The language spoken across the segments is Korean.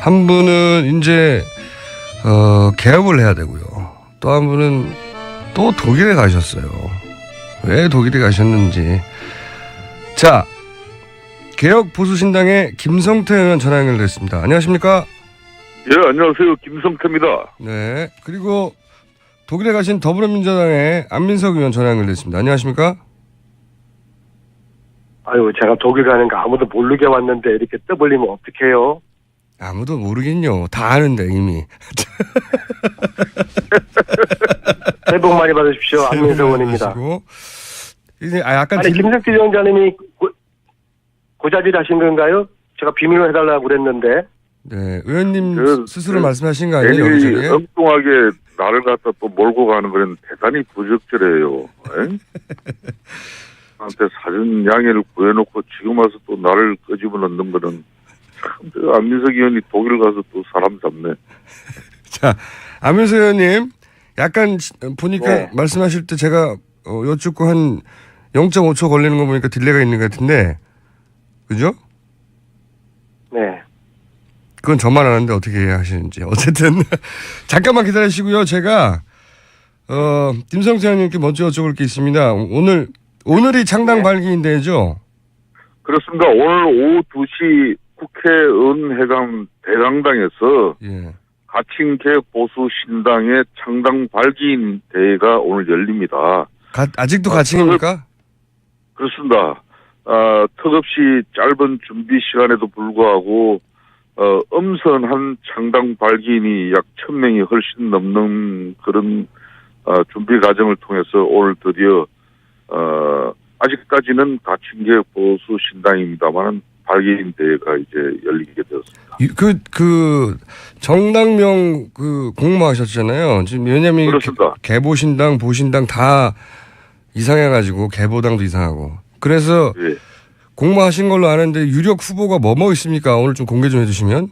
한 분은 이제 어, 개업을 해야 되고요. 또 한 분은 또 독일에 가셨어요. 왜 독일에 가셨는지. 자, 개혁 보수신당의 김성태 의원 전화 연결됐습니다. 안녕하십니까? 예, 안녕하세요. 김성태입니다. 네. 그리고 독일에 가신 더불어민주당의 안민석 의원 전화 연결됐습니다. 안녕하십니까? 아유, 제가 독일 가는 거 아무도 모르게 왔는데 이렇게 떠벌리면 어떡해요? 아무도 모르겠요. 다 아는데 이미. 새해 복 많이 받으십시오. 안민석 의원입니다. 이제 아 약간 아니, 딜- 김석기 위원장님이 고, 고자질 하신 건가요? 제가 비밀로 해달라고 그랬는데. 네, 의원님 그- 스스로 그- 말씀하신 거 아니에요? 괜히? 엉뚱하게 나를 갖다 또 몰고 가는 건 대단히 부적절해요. 에? 한테 사전 양해를 구해놓고 지금 와서 또 나를 끄집어 넣는 거는 참, 안민석 의원이 독일 가서 또 사람 잡네. 자, 안민석 의원님, 약간 시- 보니까 네. 말씀하실 때 제가 어, 여쭙고 한 0.5초 걸리는 거 보니까 딜레이가 있는 것 같은데, 그죠? 네. 그건 저만 아는데 어떻게 하시는지. 어쨌든, 잠깐만 기다리시고요. 제가, 어, 김성태 의원님께 먼저 여쭤볼 게 있습니다. 오늘, 오늘이 창당 네. 발기인 데죠? 그렇습니다. 오늘 오후 2시 국회의원회관 대강당에서 예. 가칭개혁 보수 신당의 창당 발기인 대회가 오늘 열립니다. 가- 아직도 아, 가칭입니까? 그렇습니다. 아, 턱없이 짧은 준비 시간에도 불구하고 어, 엄선한 창당 발기인이 약 1000명이 훨씬 넘는 그런 어, 준비 과정을 통해서 오늘 드디어 어, 아직까지는 가칭개혁 보수 신당입니다만 발기인 대회가 이제 열리게 되었습니다. 이- 그, 그, 정당명 그 공모하셨잖아요. 지금 왜냐면 그렇습니다. 개- 개보신당, 보신당 다 이상해가지고 개보당도 이상하고. 그래서 예. 공모하신 걸로 아는데 유력 후보가 뭐뭐 있습니까? 오늘 좀 공개 좀 해주시면.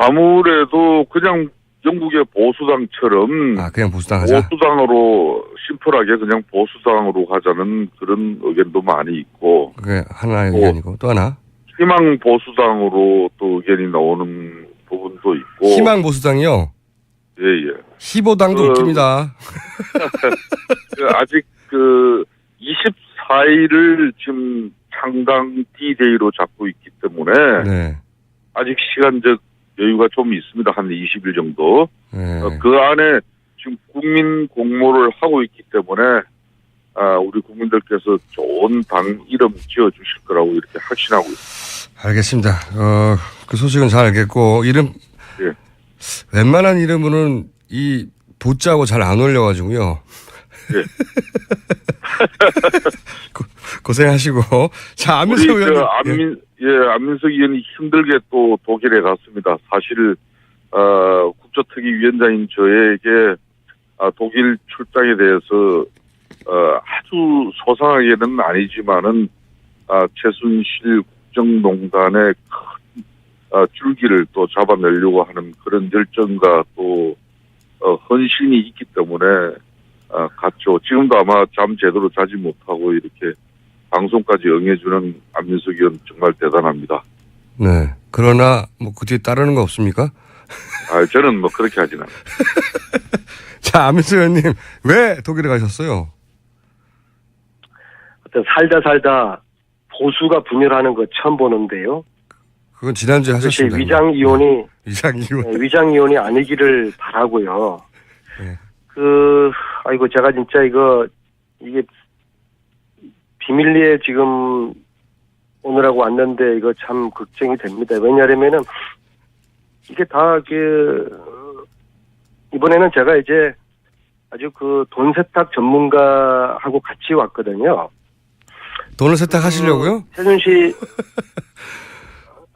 아무래도 그냥 영국의 보수당처럼 아, 그냥 보수당 하자. 보수당으로 심플하게 그냥 보수당으로 가자는 그런 의견도 많이 있고 그게 하나의 어. 의견이고. 또 하나. 희망 보수당으로 또 의견이 나오는 부분도 있고 희망 보수당이요. 예예 희보당도 그- 웃깁니다. 아직 그 24일을 지금 창당 D-Day로 잡고 있기 때문에 네. 아직 시간적 여유가 좀 있습니다 한 20일 정도 네. 어, 그 안에 지금 국민 공모를 하고 있기 때문에 아, 우리 국민들께서 좋은 당 이름 지어 주실 거라고 이렇게 확신하고 있습니다. 알겠습니다. 어, 그 소식은 잘 알겠고, 이름, 예. 웬만한 이름으로는 이 보자고 잘 안 올려가지고요. 예. 고, 고생하시고. 자, 안민석 의원님. 저 안민 예 안민석 의원이 힘들게 또 독일에 갔습니다. 사실 어, 국조특위 위원장인 저에게 아, 독일 출장에 대해서 어, 아주 소상하게는 아니지만은 아, 최순실 국정농단의 큰 아, 줄기를 또 잡아내려고 하는 그런 열정과 또 어, 헌신이 있기 때문에 아, 갔죠. 지금도 아마 잠 제대로 자지 못하고 이렇게 방송까지 응해주는 안민석 의원 정말 대단합니다. 네. 그러나, 뭐, 그 뒤에 따르는 거 없습니까? 아, 저는 뭐 그렇게 하진 않아요. 자, 안민석 의원님, 왜 독일에 가셨어요? 어떤 살다 살다 보수가 분열하는 거 처음 보는데요. 그건 지난주에 하셨습니다. 위장 이혼이 위장 이혼. 네, 위장 이혼이 아니기를 바라고요. 네. 그 아이고 제가 진짜 이거 이게 비밀리에 지금 오느라고 왔는데 이거 참 걱정이 됩니다. 왜냐하면은 이게 다 그 이번에는 제가 이제 아주 그 돈 세탁 전문가하고 같이 왔거든요. 돈을 세탁하시려고요? 최순실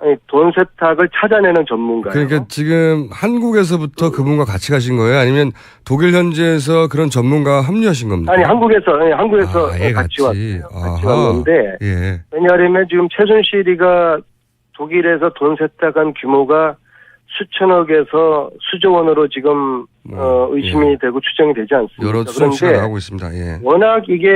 아니 돈 세탁을 찾아내는 전문가예요. 그러니까 지금 한국에서부터 그분과 같이 가신 거예요? 아니면 독일 현지에서 그런 전문가 합류하신 겁니까? 아니 한국에서 아니, 한국에서 아, 예, 같이, 같이. 왔어요. 같이 아하. 왔는데 예. 왜냐하면 지금 최순실이가 독일에서 돈 세탁한 규모가 수천억에서 수조 원으로 지금 뭐, 어, 의심이 예. 되고 추정이 되지 않습니다. 여러 그런데 나오고 있습니다. 예. 워낙 이게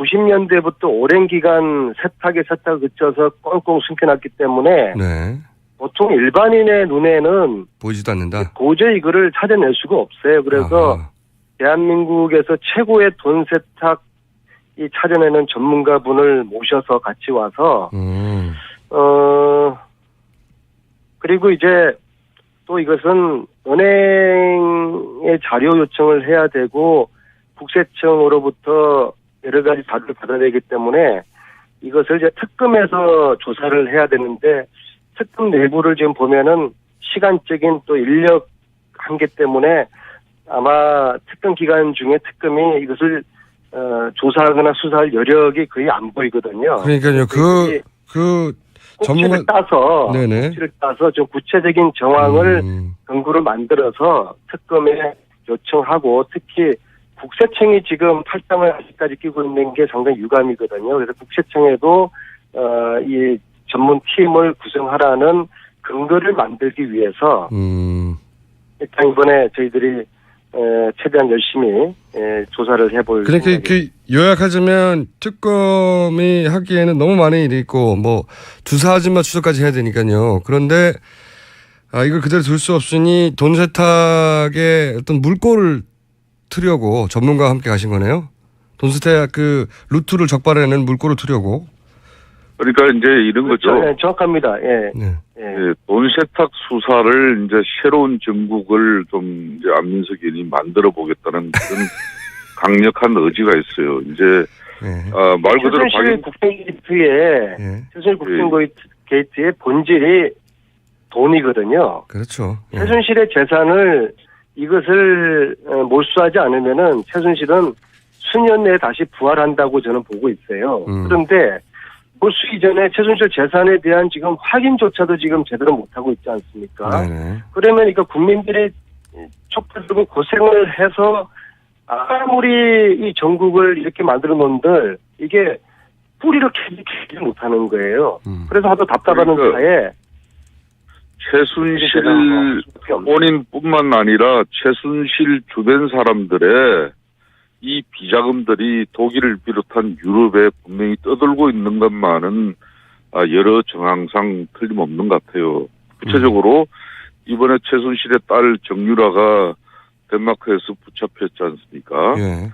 90년대부터 오랜 기간 세탁에 세탁을 그쳐서 꽁꽁 숨겨놨기 때문에 네. 보통 일반인의 눈에는 보이지도 않는다. 도저히 이거를 찾아낼 수가 없어요. 그래서 아하. 대한민국에서 최고의 돈 세탁 이 찾아내는 전문가분을 모셔서 같이 와서 음. 어 그리고 이제 또 이것은 은행에 자료 요청을 해야 되고 국세청으로부터 여러 가지 자료를 받아야 되기 때문에 이것을 이제 특검에서 조사를 해야 되는데 특검 내부를 지금 보면은 시간적인 또 인력 한계 때문에 아마 특검 기간 중에 특검이 이것을 어, 조사하거나 수사할 여력이 거의 안 보이거든요. 그러니까요. 그, 그, 전문가, 따서 네네. 꼭지를 따서 좀 구체적인 정황을 음, 근거로 만들어서 특검에 요청하고 특히 국세청이 지금 탈당을 아직까지 끼고 있는 게 상당히 유감이거든요. 그래서 국세청에도 어, 이 전문 팀을 구성하라는 근거를 만들기 위해서 음. 일단 이번에 저희들이 에, 최대한 열심히 에, 조사를 해볼 그러니까 생각이 그 요약하자면 특검이 하기에는 너무 많은 일이 있고 뭐 주사하지마 추적까지 해야 되니까요. 그런데 아 이걸 그대로 둘 수 없으니 돈 세탁의 어떤 물꼬를 트려고 전문가와 함께 가신 거네요. 돈 세탁 그 루트를 적발해내는 물꼬를 트려고. 그러니까 이제 이런 거죠. 그렇죠. 네, 정확합니다. 예. 네. 예. 예, 돈 세탁 수사를 이제 새로운 전국을 좀 이제 안민석 의원이 만들어 보겠다는 그런 강력한 의지가 있어요. 이제 네. 어, 말 그대로 최순실 박영 국회게이트의 예. 최순실 국회게이트의 본질이 돈이거든요. 그렇죠. 예. 최순실의 재산을 이것을 어, 몰수하지 않으면은 최순실은 수년 내에 다시 부활한다고 저는 보고 있어요. 음. 그런데 몰수 이전에 최순실 재산에 대한 지금 확인조차도 지금 제대로 못하고 있지 않습니까? 네네. 그러면 이거 국민들이 촉발 들고 고생을 해서 아무리 이 전국을 이렇게 만들어 놓은들 이게 뿌리를 캐지, 캐지 못하는 거예요. 음. 그래서 하도 답답하는 그러니까 사이에 최순실 뭐 본인뿐만 아니라 최순실 주변 사람들의 이 비자금들이 독일을 비롯한 유럽에 분명히 떠들고 있는 것만은 아, 여러 정황상 틀림없는 것 같아요. 구체적으로 이번에 최순실의 딸 정유라가 덴마크에서 붙잡혔지 않습니까? 예.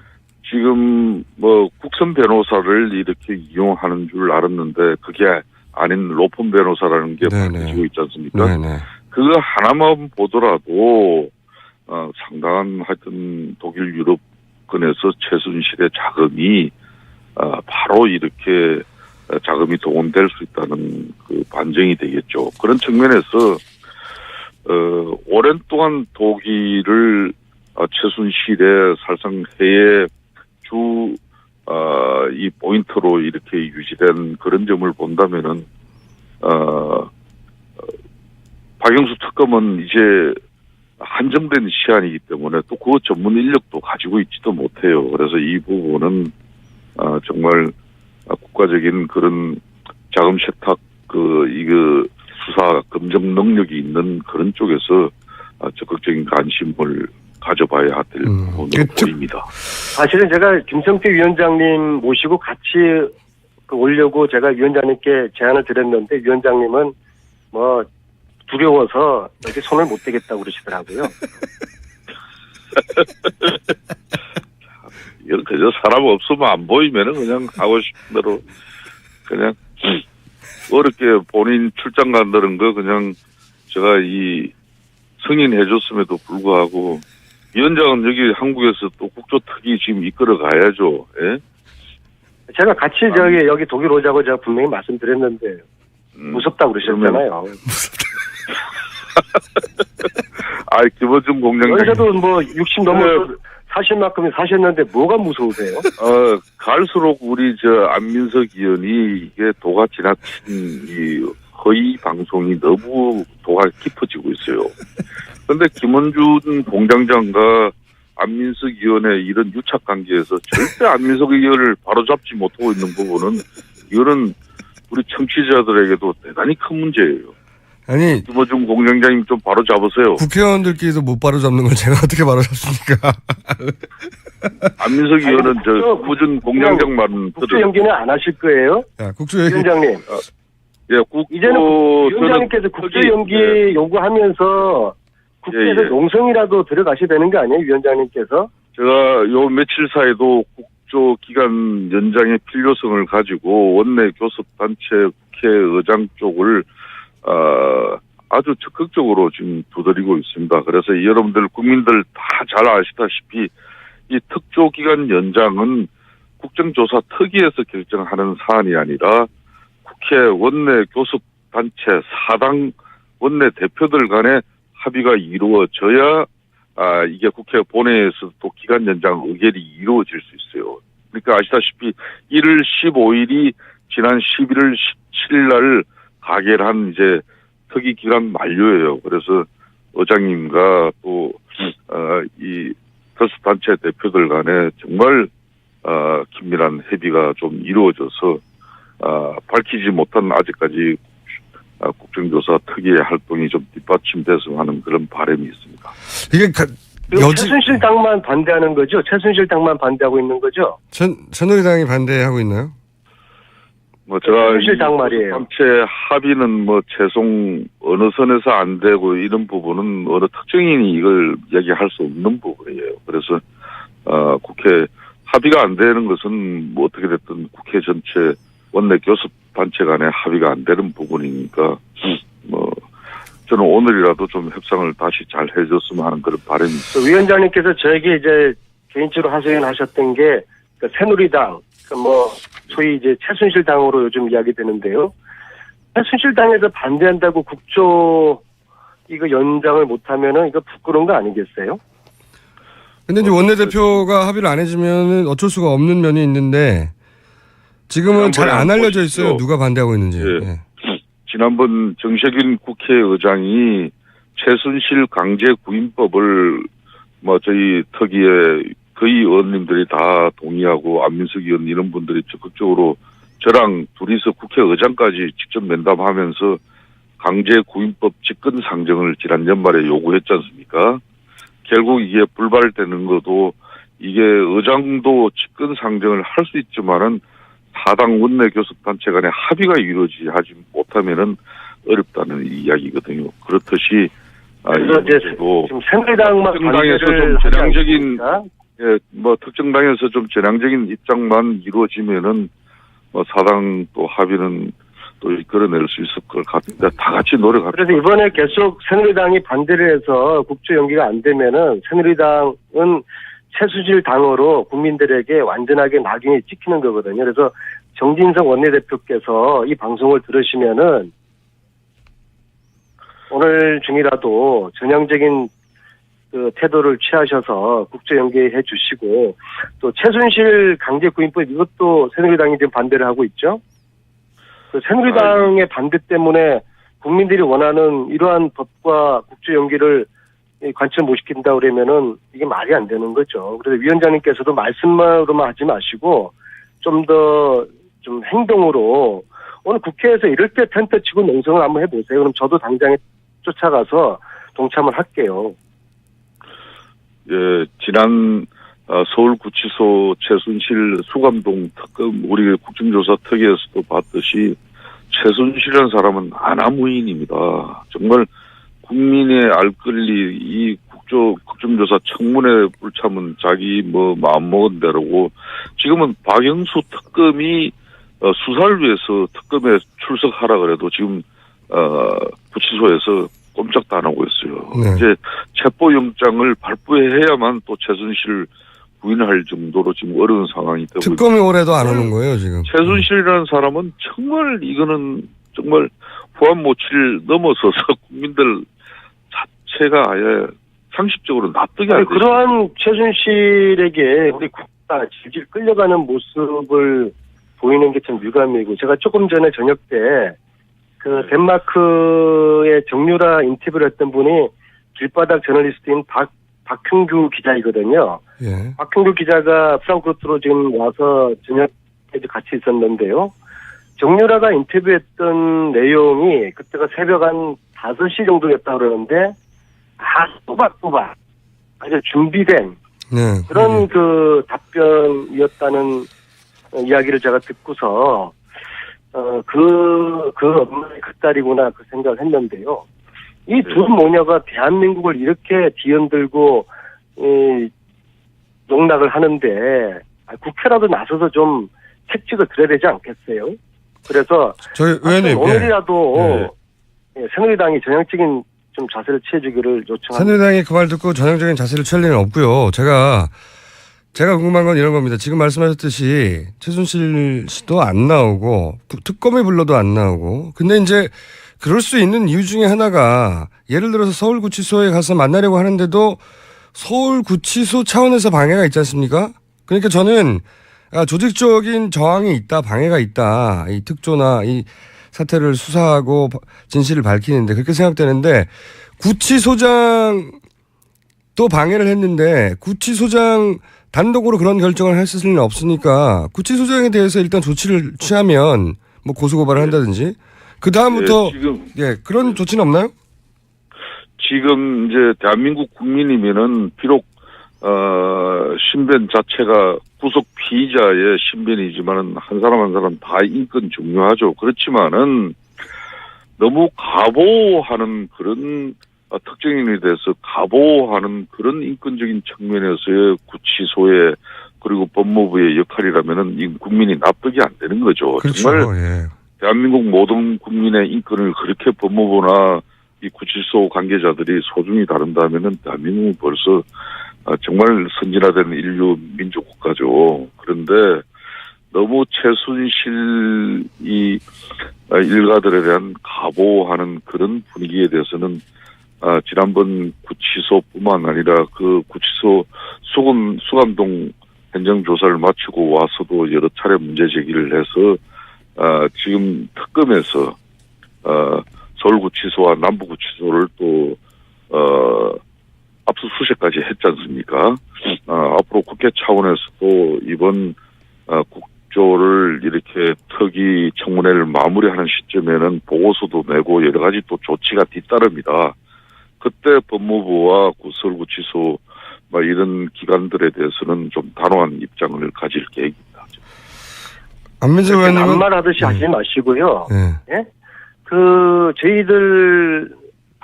지금 뭐 국선 변호사를 이렇게 이용하는 줄 알았는데 그게 아닌 로펌 변호사라는 게 네네. 밝혀지고 있지 않습니까? 네네. 그거 하나만 보더라도 어, 상당한 하여튼 독일 유럽권에서 최순실의 자금이 어, 바로 이렇게 어, 자금이 동원될 수 있다는 그 반증이 되겠죠. 그런 측면에서 어, 오랜 동안 독일을 어, 최순실의 해외 주, 어, 이 포인트로 이렇게 유지된 그런 점을 본다면은, 어, 박영수 특검은 이제 한정된 시한이기 때문에 또 그 전문 인력도 가지고 있지도 못해요. 그래서 이 부분은 어, 정말 국가적인 그런 자금 세탁 그 이거 수사 검증 능력이 있는 그런 쪽에서 아, 적극적인 관심을 가져봐야 될 음, 부분으로 그 특- 보입니다. 사실은 제가 김성태 위원장님 모시고 같이 그 오려고 제가 위원장님께 제안을 드렸는데 위원장님은 뭐 두려워서 여기 손을 못 대겠다고 그러시더라고요. 그저 사람 없으면 안 보이면은 그냥 하고 싶은 대로 그냥 어렵게 본인 출장 간다는 거 그냥 제가 이 승인해 줬음에도 불구하고 위원장은 여기 한국에서 또 국조특위 지금 이끌어 가야죠. 예? 제가 같이 저기 여기 독일 오자고 제가 분명히 말씀드렸는데 음, 무섭다고 그러셨잖아요. 아, 김원중 공장장. 여기서도 뭐 60 넘어서 사실 만큼이 사셨는데 뭐가 무서우세요? 어, 갈수록 우리 저 안민석 의원이 이게 도가 지나친 이 허위 방송이 너무 도가 깊어지고 있어요. 그런데 김원준 공장장과 안민석 의원의 이런 유착 관계에서 절대 안민석 의원을 바로잡지 못하고 있는 부분은 이거는 우리 청취자들에게도 대단히 큰 문제예요. 아니 김어준 공장장님 좀 바로 잡으세요. 국회의원들끼리도 못 바로 잡는 걸 제가 어떻게 바로 잡습니까? 안민석 의원은 저 국조- 꾸준 공장장 말은 국조 들은 연기는 안 하실 거예요? 야, 국조 얘기 위원장님. 예, 국, 이제는 어, 위원장님께서 저기, 연기 예, 요구하면서 국회에서 예, 예. 농성이라도 들어가셔야 되는 거 아니에요, 위원장님께서? 제가 요 며칠 사이도 국조 기간 연장의 필요성을 가지고 원내 교섭단체 국회의장 쪽을 어, 아주 적극적으로 지금 두드리고 있습니다. 그래서 여러분들 국민들 다 잘 아시다시피 이 특조 기간 연장은 국정조사 특위에서 결정하는 사안이 아니라 국회 원내 교섭단체 사당 원내 대표들 간의 합의가 이루어져야 아, 이게 국회 본회의에서 또 기간 연장 의결이 이루어질 수 있어요. 그러니까 아시다시피 1월 15일이 지난 11월 17일 날 가결한 이제 특위 기간 만료예요. 그래서 의장님과 또, 어, 이 교섭단체 대표들 간에 정말, 어, 긴밀한 협의가 좀 이루어져서, 어, 밝히지 못한 아직까지 아, 국정조사 특위의 활동이 좀 뒷받침돼서 하는 그런 바람이 있습니다. 이게 가, 여지 최순실 당만 반대하는 거죠? 최순실 당만 반대하고 있는 거죠? 전 새누리당이 반대하고 있나요? 뭐 제가 현실 당 말이에요. 단체 합의는 뭐 최종 어느 선에서 안 되고 이런 부분은 어느 특정인이 이걸 얘기할 수 없는 부분이에요. 그래서 어 국회 합의가 안 되는 것은 뭐 어떻게 됐든 국회 전체 원내 교섭 단체 간의 합의가 안 되는 부분이니까 뭐 저는 오늘이라도 좀 협상을 다시 잘 해줬으면 하는 그런 바람이 있어요. 그 위원장님께서 저에게 이제 개인적으로 하소연하셨던 게그 새누리당, 그뭐 소위 이제 최순실 당으로 요즘 이야기되는데요. 최순실 당에서 반대한다고 국조 이거 연장을 못하면은 이거 부끄러운 거 아니겠어요? 근데 이제 원내대표가 합의를 안 해주면 어쩔 수가 없는 면이 있는데 지금은 잘 안 알려져 있어요. 보십시오. 누가 반대하고 있는지. 예. 예. 지난번 정세균 국회의장이 최순실 강제 구인법을 뭐 저희 특위에 거의 의원님들이 다 동의하고 안민석 의원 이런 분들이 적극적으로 저랑 둘이서 국회의장까지 직접 면담하면서 강제 구인법 직권 상정을 지난 연말에 요구했지 않습니까? 결국 이게 불발되는 것도 이게 의장도 직권 상정을 할 수 있지만은 사당 원내 교섭단체 간의 합의가 이루어지지 못하면은 어렵다는 이야기거든요. 그렇듯이 아, 그래서 이제 이번에도 지금 새누리당만 특정당에서 반대를 좀 않습니까? 예, 뭐 특정 당에서 좀 전향적인 입장만 이루어지면은 뭐 사당 또 합의는 또 이끌어낼 수 있을 것 같은데 다 같이 노력합니다. 그래서 이번에 계속 새누리당이 반대를 해서 국조 연기가 안 되면은 새누리당은 최수실 당으로 국민들에게 완전하게 낙인이 찍히는 거거든요. 그래서 정진석 원내대표께서 이 방송을 들으시면은 오늘 중이라도 전향적인 그 태도를 취하셔서 국조 연계해 주시고 또 최순실 강제 구인법 이것도 새누리당이 지금 반대를 하고 있죠. 그 새누리당의 반대 때문에 국민들이 원하는 이러한 법과 국조 연기를 관철 못 시킨다 그러면은 이게 말이 안 되는 거죠. 그래서 위원장님께서도 말씀으로만 하지 마시고 좀더좀 행동으로 오늘 국회에서 이럴 때 텐트 치고 농성을 한번 해보세요. 그럼 저도 당장에 쫓아가서 동참을 할게요. 예, 지난 어, 서울구치소 최순실 수감동 특검 우리 국정조사 특위에서도 봤듯이 최순실이라는 사람은 아나무인입니다. 정말 국민의 알 권리 이 국조 국정조사 청문회 불참은 자기 뭐 마음 먹은 대로고 지금은 박영수 특검이 어, 수사를 위해서 특검에 출석하라 그래도 지금 어, 구치소에서 꼼짝도 안 하고 있어요. 네. 이제 체포영장을 발부해야만 또 최순실 부인할 정도로 지금 어려운 상황이 되고. 특검이 올해도 안 오는 거예요 지금. 최순실이라는 사람은 정말 이거는 정말 모치를 넘어서서 국민들 자체가 아예 상식적으로 납득이 안 되죠. 그러한 최순실에게 우리 국가 질질 끌려가는 모습을 보이는 게 참 유감이고 제가 조금 전에 저녁 때그 네. 덴마크의 정유라 인터뷰를 했던 분이 길바닥 저널리스트인 박 박형규 기자이거든요. 예. 박형규 기자가 프랑크푸르트로 지금 와서 저녁에 같이 있었는데요. 정유라가 인터뷰했던 내용이 그때가 새벽 한 5시 정도였다 그러는데 다 또박또박 아주 준비된 네. 그런 예. 그 답변이었다는 어, 이야기를 제가 듣고서 어 그그 그 엄마의 그 딸이구나 그 생각을 했는데요. 이두 네. 모녀가 대한민국을 이렇게 뒤흔들고 이 농락을 하는데 아, 국회라도 나서서 좀 책찍을 들어야 되지 않겠어요? 그래서 저희 의원님, 예. 오늘이라도 예, 새누리당이 전향적인 좀 자세를 취해주기를 요청합니다. 새누리당이 그 말 듣고 전형적인 자세를 취할 일은 없고요. 제가 제가 궁금한 건 이런 겁니다. 지금 말씀하셨듯이 최순실 씨도 안 나오고 부- 특검에 불러도 안 나오고. 근데 이제 그럴 수 있는 이유 중에 하나가 예를 들어서 서울구치소에 가서 만나려고 하는데도 서울구치소 차원에서 방해가 있지 않습니까? 그러니까 저는 아, 조직적인 저항이 있다, 방해가 있다. 이 특조나 이 사태를 수사하고 진실을 밝히는데 그렇게 생각되는데 구치소장 또 방해를 했는데 구치소장 단독으로 그런 결정을 했을 리는 없으니까 구치소장에 대해서 일단 조치를 취하면 뭐 고소고발을 한다든지 그 다음부터 예, 예 그런 조치는 없나요? 지금 이제 대한민국 국민이면은 비록 어 신변 자체가 구속 피의자의 신변이지만은 한 사람 한 사람 다 인권 중요하죠. 그렇지만은 너무 가보하는 그런 어, 특정인에 대해서 가보하는 그런 인권적인 측면에서의 구치소의 그리고 법무부의 역할이라면은 이 국민이 납득이 안 되는 거죠. 그렇죠. 정말 예. 대한민국 모든 국민의 인권을 그렇게 법무부나 이 구치소 관계자들이 소중히 다룬다면은 대한민국은 벌써 아, 정말 선진화된 인류 민족 국가죠. 그런데 너무 최순실 이 아, 일가들에 대한 가보하는 그런 분위기에 대해서는 아, 지난번 구치소뿐만 아니라 그 구치소 수감 수감동 현장 조사를 마치고 와서도 여러 차례 문제 제기를 해서 아, 지금 특검에서 어, 서울구치소와 남부구치소를 또 어, 압수수색까지 했지 않습니까? 아, 앞으로 국회 차원에서도 이번 어, 국조를 이렇게 특위 청문회를 마무리하는 시점에는 보고서도 내고 여러 가지 또 조치가 뒤따릅니다. 그때 법무부와 구- 서울구치소 뭐 이런 기관들에 대해서는 좀 단호한 입장을 가질 계획입니다. 안민석 의원님은 남말하듯이 음. 하지 마시고요. 예. 그 저희들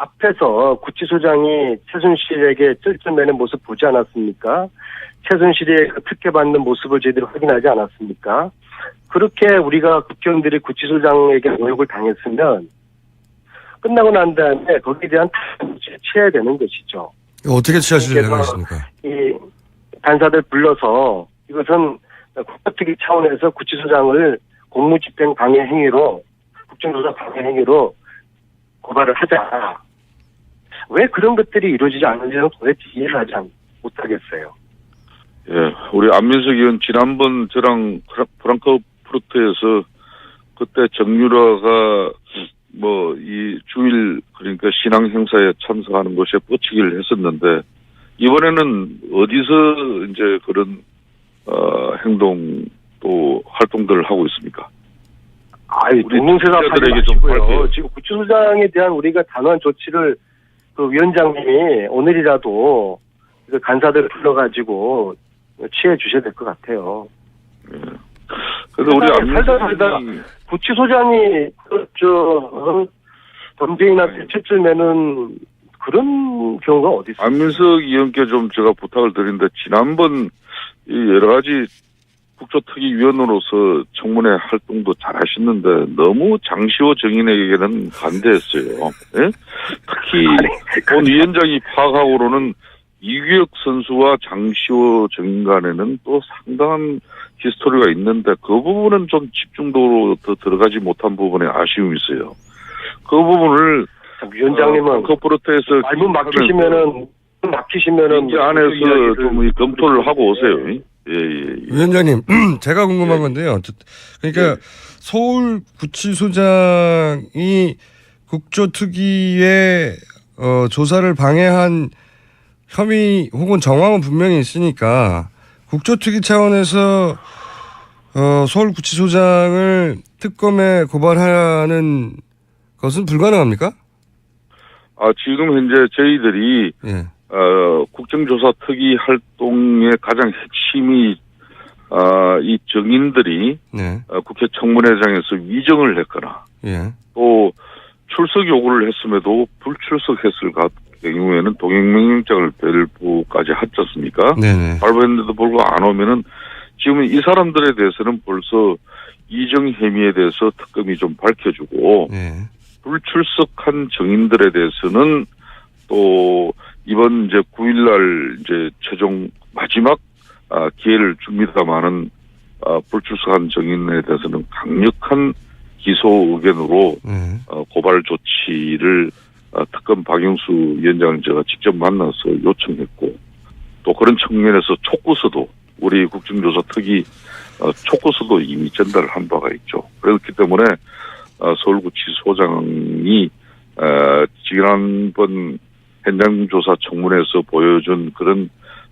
앞에서 구치소장이 최순실에게 쩔쩔매는 모습 보지 않았습니까? 최순실이 그 특혜받는 모습을 저희들이 확인하지 않았습니까? 그렇게 우리가 국회의원들이 구치소장에게 모욕을 당했으면 끝나고 난 다음에 거기에 대한 조치를 취해야 되는 것이죠. 어떻게 취하실 생각이십니까? 이 간사들 불러서 이것은 국가특위 차원에서 구치소장을 공무집행 방해 행위로 국정조사 방해 행위로 고발을 하자. 왜 그런 것들이 이루어지지 않는지는 도대체 이해를 하지 않- 못하겠어요. 예, 우리 안민석 의원 지난번 저랑 프라- 프랑크푸르트에서 그때 정유라가 뭐 이 주일 그러니까 신앙 행사에 참석하는 것에 뻗치기를 했었는데 이번에는 어디서 이제 그런 어 행동 또 활동들을 하고 있습니까? 아이, 우리 하지 청취자들에게 좀. 발표해 지금 구치소장에 대한 우리가 단호한 조치를 그 위원장님이 오늘이라도 그 간사들 불러가지고 취해 주셔야 될 것 같아요. 그래서 우리 살다 살다 구치소장이 그, 저 어, 범죄인한테 채점에는 그런 경우가 어디 있어요? 안민석 의원께 좀 제가 부탁을 드리는데 지난번 이 여러 가지 국조특위위원으로서 청문회 활동도 잘 하셨는데 너무 장시호 정인에게는 반대했어요. 예? 특히 본 위원장이 파악하고로는 이규혁 선수와 장시호 정인 간에는 또 상당한 히스토리가 있는데 그 부분은 좀 집중도로 더 들어가지 못한 부분에 아쉬움이 있어요. 그 부분을 위원장님은 커프로트에서 말문 막히시면은 막히시면은 이 안에서 좀이 검토를 하고 오세요. 예, 예, 예. 위원장님, 제가 궁금한 예. 건데요. 저- 그러니까 예. 서울 구치소장이 국조특위의 어, 조사를 방해한 혐의 혹은 정황은 분명히 있으니까 국조특위 차원에서 어, 서울 구치소장을 특검에 고발하는 것은 불가능합니까? 아, 지금 현재 저희들이 예. 어, 국정조사 특위 활동의 가장 핵심이 아, 이 정인들이 네. 어, 국회 청문회장에서 위정을 했거나 예. 또 출석 요구를 했음에도 불출석했을 가- 경우에는 동행명령장을 발부까지 하지 않습니까? 네네. 발부했는데도 불구하고 안 오면은 지금 이 사람들에 대해서는 벌써 이정 혐의에 대해서 특검이 좀 밝혀주고 네. 불출석한 정인들에 대해서는 또 이번 이제 9일날 이제 최종 마지막 아, 기회를 줍니다만은 아, 불출석한 정인에 대해서는 강력한 기소 의견으로 네. 어, 고발 조치를 어, 특검 박영수 위원장을 제가 직접 만나서 요청했고 또 그런 측면에서 촉구서도 우리 국정조사 특위 어, 촉구서도 이미 전달한 바가 있죠. 그렇기 때문에 어, 서울구치소장이 어, 지난번 현장조사 청문회에서 보여준 그런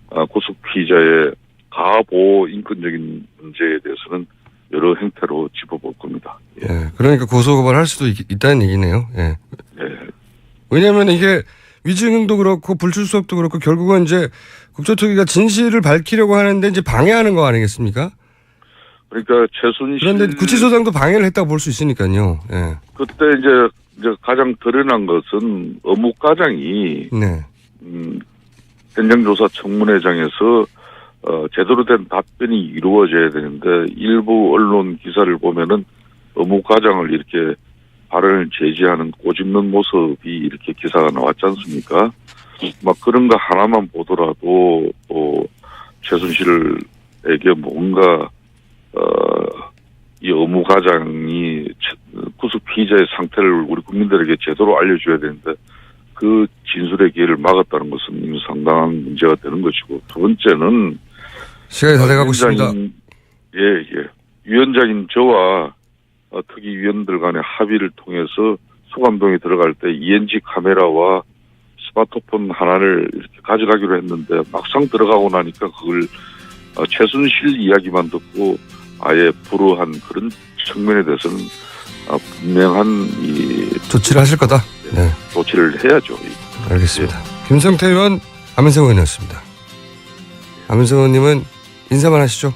어, 구속 피의자의 가보호 인권적인 문제에 대해서는 여러 행태로 짚어볼 겁니다. 예. 예. 그러니까 고소고발할 수도 있, 있다는 얘기네요. 예. 예. 왜냐하면 이게 위증도 그렇고 불출석도 그렇고 결국은 이제 국조특위가 진실을 밝히려고 하는데 이제 방해하는 거 아니겠습니까? 그러니까 최순실 그런데 구치소장도 방해를 했다고 볼 수 있으니까요. 예. 그때 이제 이제 가장 드러난 것은 어묵 과장이 네. 음, 현장조사 청문회장에서 어, 제대로 된 답변이 이루어져야 되는데 일부 언론 기사를 보면은 어묵 과장을 이렇게 발언을 제지하는 꼬집는 모습이 이렇게 기사가 나왔지 않습니까? 막 그런 거 하나만 보더라도 또 최순실에게 뭔가 어, 이 어무 과장이 구속 피의자의 상태를 우리 국민들에게 제대로 알려줘야 되는데 그 진술의 기회를 막았다는 것은 이미 상당한 문제가 되는 것이고 두 번째는 시간이 다 돼가고 있습니다. 예, 예. 위원장인 저와 어, 특위위원들 간의 합의를 통해서 수감동에 들어갈 때 ENG 카메라와 스마트폰 하나를 이렇게 가져가기로 했는데 막상 들어가고 나니까 그걸 어, 최순실 이야기만 듣고 아예 불허한 그런 측면에 대해서는 어, 분명한 이 조치를 하실 거다. 네. 조치를 해야죠. 알겠습니다. 김성태 의원, 안민석 의원이었습니다. 안민석 의원님은 인사만 하시죠.